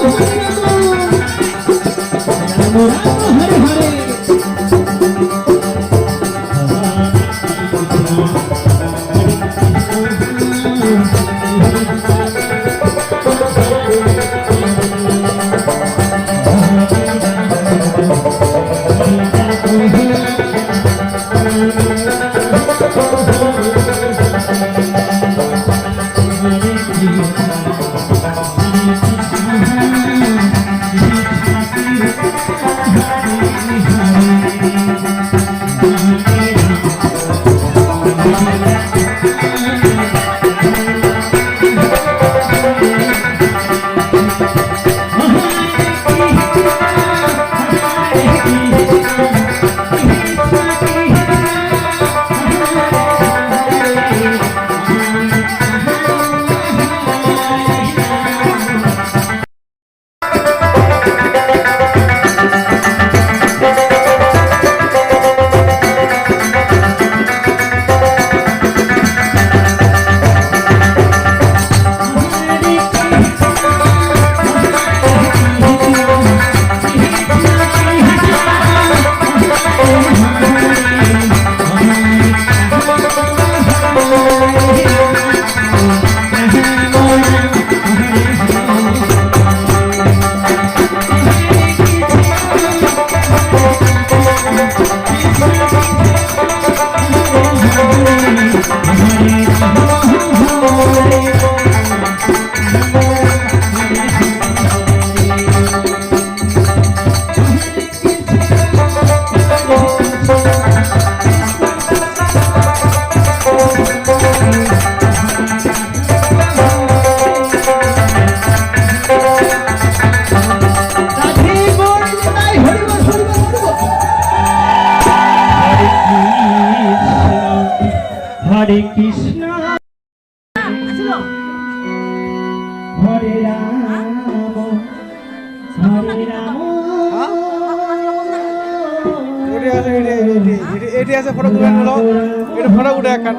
Thank you. হরে রাম হরে রাম। এটি আছে এটি আছে ফটো তুলে নিল। এটা ফটো উঠে হরে